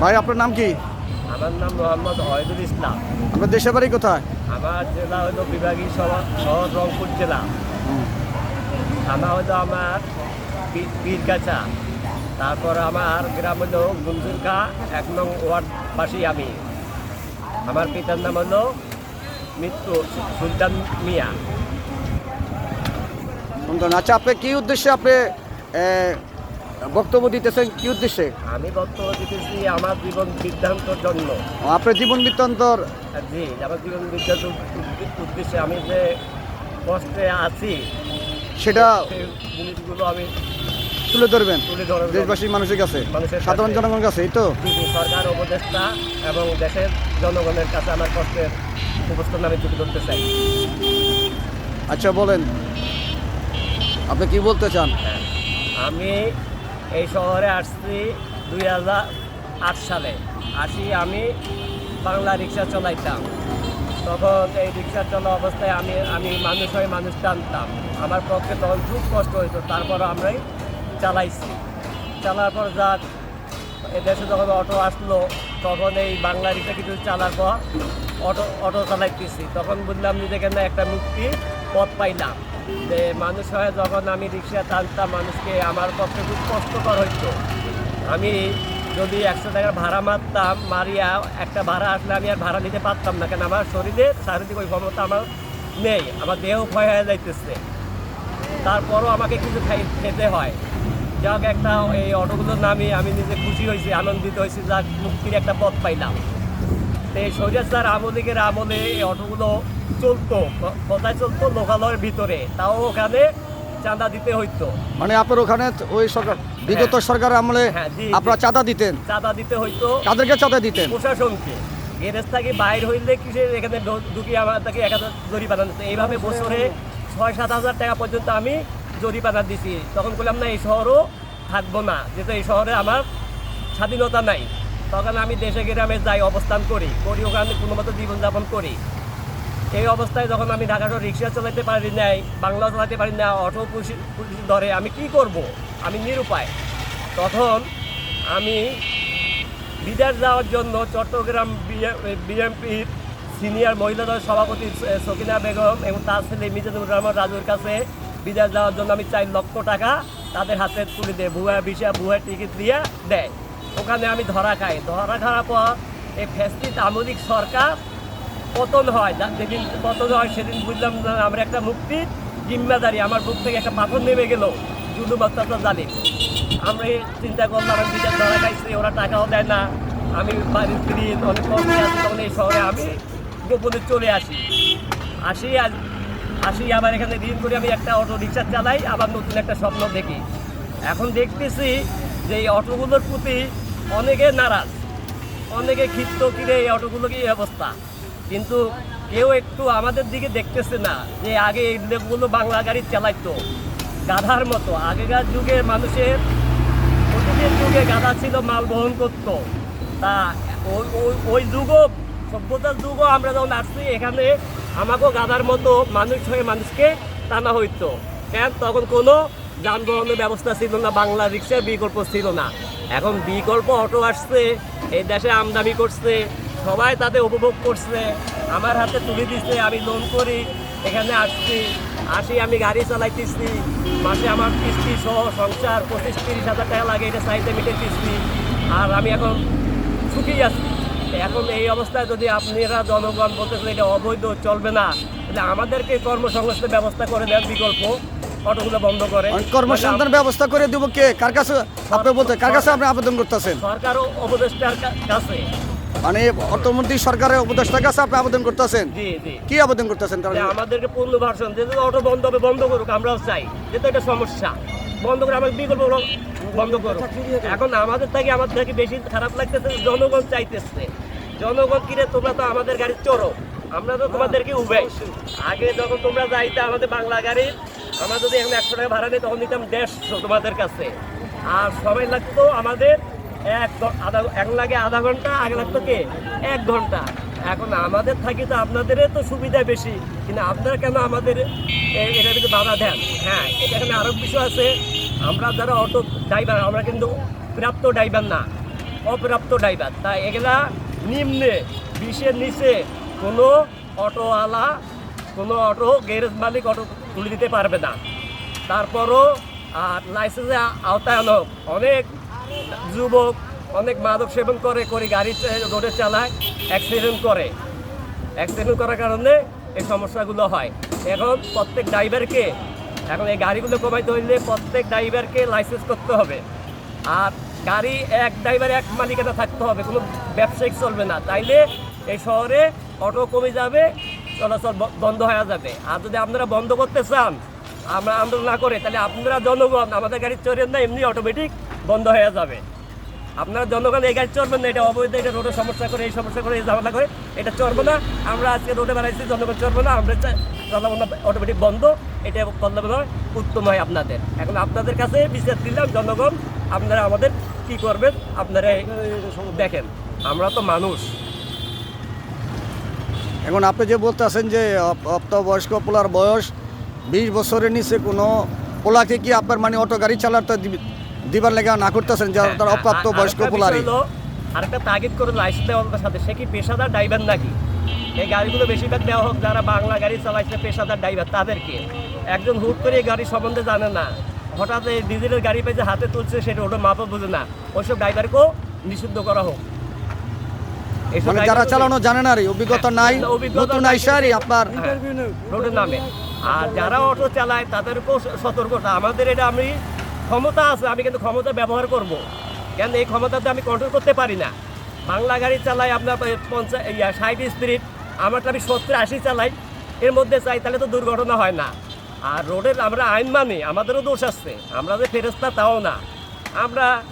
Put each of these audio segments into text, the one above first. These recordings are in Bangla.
ভাই আপনার নাম কি? আমার নাম মোহাম্মদ ওয়াহিদুল ইসলাম। আপনার দেশের বাড়ি কোথায়? আমার জেলা হলো বিভাগীয় শহর রংপুর জেলা। থানা হলো আমার পীরগাছা। তারপর আমার গ্রাম হলো গুঞ্জুরকা এক নং ওয়ার্ডবাসী আমি। আমার পিতার নাম হলো মৃত্যু সুলতান মিয়া। আচ্ছা আপনি কি উদ্দেশ্যে আপনি বক্তব্য দিতেছেন কি উদ্দেশ্যে? আমি বক্তব্য দিতেছি আমার জীবন সিদ্ধান্তর জন্য। আপনার জীবন বৃত্তান্তর? জি আমার জীবন বিদ্যান্ত উদ্দেশ্যে আমি যে কষ্টে আছি সেটা জিনিসগুলো আমি তুলে ধরবেন। দেশবাসী মানুষের কাছে সাধারণ জনগণের কাছে এই তো? সরকার উপদেষ্টা এবং দেশের জনগণের কাছে আমার কষ্টের উপস্থান আমি তুলে ধরতে চাই। আচ্ছা বলেন। আপনি কি বলতে চান? হ্যাঁ, আমি এই শহরে আসছি দুই হাজার আট সালে। আসি আমি বাংলা রিক্সা চলাইতাম। তখন এই রিক্সা চলা অবস্থায় আমি আমি মানুষ হয়ে মানুষ টানতাম। আমার পক্ষে তখন খুব কষ্ট হইতো। তারপর আমরাই চালাইছি। চালার পর যাক, এদেশে যখন অটো আসলো, তখন এই বাংলা রিক্সা কিছু চালার পর অটো অটো চালাইতেছি। তখন বুঝলাম নিজেকে একটা মুক্তি পথ পাইলাম। যে মানুষ হয়ে যখন আমি রিক্সা টানতাম, মানুষকে আমার পক্ষে খুব কষ্টকর হইতো। আমি যদি একশো টাকার ভাড়া মারতাম, মারিয়া একটা ভাড়া আসলে আমি আর ভাড়া নিতে পারতাম না, কেন আমার শরীরে শারীরিক ওই ক্ষমতা আমার নেই, আমার দেহ ক্ষয় হয়ে যাইতেছে। তারপরও আমাকে কিছু খাই- খেতে হয়। যাক, একটা এই অটোগুলোর নামে আমি নিজে খুশি হয়েছি আনন্দিত হয়েছি যাক, মুক্তির একটা পথ পাইলাম। তো এই স্বৈরাচার আমলিগের আমলে এই অটোগুলো চলতো কোথায় চলতো লোকালয়ের ভিতরে। তাও ওখানে চাঁদা দিতে হইতো। মানে আপনার ওখানে ওই সরকার বিগত সরকার আমলে হ্যাঁ। আপনারা চাঁদা দিতেন? চাঁদা দিতে হইতো। কাদেরকে চাঁদা দিতেন? প্রশাসনকে। গ্যারেজ থেকে বাইর হইলে কিসের এখানে ঢুকিয়ে আমার তাকে এক হাজার জরিপানা দিতে এইভাবে বছরে ছয় সাত হাজার টাকা পর্যন্ত আমি জরিপানা দিছি। তখন বললাম না এই শহরও থাকব না। যেহেতু এই শহরে আমার স্বাধীনতা নাই। তখন আমি দেশে গ্রামে যাই, অবস্থান করি করি, ওখানে কোনো মতো জীবনযাপন করি। এই অবস্থায় যখন আমি ঢাকা শহর রিক্সা চালাতে পারি নাই, বাংলা চালাতে পারি না, অটো পুলিশ ধরে, আমি কি করব? আমি নিরুপায়। তখন আমি বিদেশ যাওয়ার জন্য চট্টগ্রাম বিএমপির সিনিয়র মহিলা দলের সভাপতি সকিনা বেগম এবং তার ছেলে মিজানুর রহমান রাজুর কাছে বিদেশ যাওয়ার জন্য আমি চার লক্ষ টাকা তাদের হাতে তুলে দেয়, ভুয়া বিষা ভুয়া টিকিট দিয়ে দেয়। ওখানে আমি ধরা খাই। ধরা খাওয়ার পর এই ফেস্টিত আমলিক সরকার পতন হয়। যা- যেদিন পতন হয়, সেদিন বুঝলাম আমার একটা মুক্তি জিম্মাদারি। আমার বুক থেকে একটা পাথর নেমে গেল। জুলুম অত্যাচার জানি। আমরা এই চিন্তা করলাম, আমি বিদেশ ধরা খাইছি, ওরা টাকাও দেয় না। আমি বাড়ির ফিরি অনেক কষ্টে আছি, তখন এই শহরে আমি গোপনে চলে আসি। আসি আর আসি আবার এখানে ঋণ করে আমি একটা অটো রিক্সা চালাই, আবার নতুন একটা স্বপ্ন দেখি। এখন দেখতেছি যে এই অটোগুলোর প্রতি অনেকে নারাজ, অনেকে ক্ষিপ্ত কিরে এই অটোগুলো কি অবস্থা? কিন্তু কেউ একটু আমাদের দিকে দেখতেছে না যে আগে এই লোকগুলো বাংলা গাড়ি চালাইতো, গাধার মতো। আগেকার যুগে মানুষের অতীতের যুগে গাধা ছিল, মাল বহন করতো। তা ওই- ওই যুগও, সভ্যতার যুগও আমরা যখন আসছি, এখানে আমাকেও গাধার মতো মানুষ হয়ে মানুষকে টানা হইতো। কেন? তখন কোনো যানবাহনের ব্যবস্থা ছিল না, বাংলা রিক্সার বিকল্প ছিল না। এখন বিকল্প অটো আসছে, এই দেশে আমদানি করছে, সবাই তাতে উপভোগ করছে। আমার হাতে তুলে দিচ্ছে আমি লোন করি, এখানে আসছি, আসি, আমি গাড়ি চালাইতেছি। মাসে আমার কিস্তি সহ সংসার পঁচিশ তিরিশ হাজার টাকা লাগে, এটা চাইতে মিটে কিস্তি আর আমি এখন সুখী আছি। এখন এই অবস্থায় যদি আপনারা জনগণ বলতেছেন এটা অবৈধ, চলবে না, তাহলে আমাদেরকে কর্মসংস্থানের ব্যবস্থা করে দেন বিকল্প। অটোগুলো বন্ধ করে। মানে কর্মসংস্থান ব্যবস্থা করে দেবো কে? কার কাছে আপনি বলতে কার কাছে আপনি আবেদন করতেছেন? সরকার ও উপদেষ্টার কাছে। মানে অর্থমন্ত্রী সরকারের উপদেষ্টার কাছে আপনি আবেদন করতেছেন? কি আবেদন করতেছেন যে আমাদেরকে পূর্ণ ভার্সন যে অটো বন্ধ হবে বন্ধ করুক আমরাও চাই। যেহেতু এটা সমস্যা। বন্ধ করে আমাদের বিকল্প বন্ধ করুক। এখন আমাদের থেকে আমাদের থেকে বেশি খারাপ লাগতেছে জনগণ চাইতেছে। জনগণ কিরে তোমরা তো আমাদের গাড়ি চড়ো আমরা তো তোমাদেরকে উবাই আগে যখন তোমরা যাইতে আমাদের বাংলা গাড়ি আমরা যদি এখন একশো টাকা ভাড়া নিই, তখন নিতাম দেড়শো তোমাদের কাছে। আর সময় লাগতো আমাদের এক আধা এখন লাগে আধা ঘণ্টা, আগে লাগতো কে? এক ঘণ্টা। এখন আমাদের থাকি তো আপনাদের তো সুবিধা বেশি। কিন্তু আপনারা কেন আমাদের এ- কিন্তু বাধা দেন? হ্যাঁ এখানে আরও কিছু আছে। আমরা যারা অটো ড্রাইভার আমরা কিন্তু প্রাপ্ত ড্রাইভার না, অপ্রাপ্ত ড্রাইভার তাই এগুলা নিম্নে, বিশের নিচে কোনো অটোওয়ালা কোনো অটো গ্যারেজ মালিক অটো তুলে দিতে পারবে না। তারপরও আর লাইসেন্সে আওতায় আনক অনেক যুবক, অনেক মাদক সেবন করে করে গাড়ি রোডে চালায় অ্যাক্সিডেন্ট করে। অ্যাক্সিডেন্ট করার কারণে এই সমস্যাগুলো হয়। এখন প্রত্যেক ড্রাইভারকে এখন এই গাড়িগুলো কমাইতে হইলে প্রত্যেক ড্রাইভারকে লাইসেন্স করতে হবে। আর গাড়ি এক ড্রাইভার এক মালিকানা থাকতে হবে। কোনো ব্যবসায়িক চলবে না। তাইলে এই শহরে অটো কমে যাবে চলাচল বন্ধ হয়ে যাবে। আর যদি আপনারা বন্ধ করতে চান আমরা আন্দোলন না করে তাহলে আপনারা জনগণ আমাদের গাড়ি চড়েন না এমনি অটোমেটিক বন্ধ হয়ে যাবে। আপনারা জনগণ এই গাড়ি চড়বেন না এটা অবৈধ এটা রোডে সমস্যা করে এই সমস্যা করে এই ঝামেলা করে এটা চড়বো না। আমরা আজকে রোডে বেড়াইছি জনগণ চড়বো না আমরা চলাবো না অটোমেটিক বন্ধ। এটা করলে উত্তম হয় আপনাদের। এখন আপনাদের কাছে বিচার দিলাম জনগণ আপনারা আমাদের কি করবেন আপনারা দেখেন আমরা তো মানুষ। এখন আপনি যে বলতেছেন যে অপ্রাপ্তবয়স্ক পোলার বয়স বিশ বছরের নিচে কোনো পোলাকে কি আপনার মানে অটো গাড়ি চালাতে দিবি- দিবার লেগে না করতেছেন যারা তার হ্যাঁ, অপ্রাপ্ত বয়স্ক পোলারই? আরেকটা তাগিদ করে লাইসেন্স দেওয়ার সাথে সে কি পেশাদার ড্রাইভার নাকি? এই গাড়িগুলো বেশিরভাগ দেওয়া হোক যারা বাংলা গাড়ি চালাইছে পেশাদার ড্রাইভার তাদেরকে। একজন হুট করে এই গাড়ি সম্বন্ধে জানে না। হঠাৎ এই ডিজেলের গাড়ি পেয়ে যে হাতে তুলছে সেটা ওটা মাপা বোঝে না। ওইসব ড্রাইভারকেও নিষিদ্ধ করা হোক। মানে যারা চালানো জানে না রে অভিজ্ঞতা হ্যাঁ, নাই নতুন নাই। আইসারই আপনার। রোডের নামে। আর যারা অটো চালায় তাদেরকেও সতর্কতা। আমাদের এটা আমি ক্ষমতা আছে আমি কিন্তু ক্ষমতা ব্যবহার করব। কেন এই ক্ষমতাতে আমি কন্ট্রোল করতে পারি না? বাংলা গাড়ি চালাই আপনার পঞ্চাশ ইয়া ষাট স্পিরিট আমারটা আমি সত্তর আশি চালাই। এর মধ্যে চাই তাহলে তো দুর্ঘটনা হয় না। আর রোডের আমরা আইন মানি আমাদেরও দোষ আছে। আমরা যে ফেরস্তা তাও না। আমরা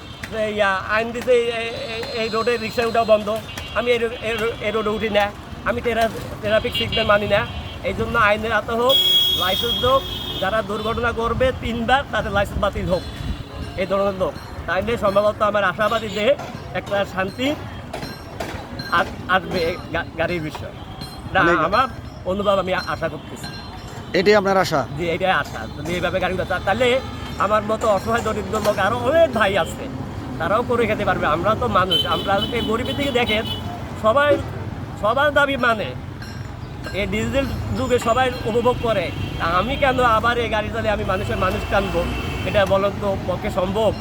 ইয়া আইন দিতে এই- এই- এই- এই রোডে রিক্সা উঠাও বন্ধ। আমি এই রোডে উঠি না আমি ট্রাফিক সিগন্যাল মানি না। এই জন্য আইনের হাতে হোক লাইসেন্স হোক যারা দুর্ঘটনা করবে তিনবার তাদের লাইসেন্স বাতিল হোক। এই ধরনের লোক। তাইলে সম্ভবত আমার আশাবাদী যে একটা শান্তি আসবে গাড়ির বিষয়। না আমার অনুভব আমি আশা করতেছি। এটাই আপনার আশা? যে এটাই আশা। যদি এইভাবে চা- তাহলে আমার মতো অসহায় দরিদ্র লোক আরও অনেক ভাই আছে। তারাও করে খেতে পারবে, আমরা তো মানুষ। আমরা গরিবের দিকে দেখেন, সবাই, সবার দাবি মানে এই ডিজিটাল যুগে সবাই উপভোগ করে। আমি কেন আবার এই গাড়ি চালিয়ে আমি মানুষের মানুষ টানবো? এটা বলেন তো, পক্ষে সম্ভব?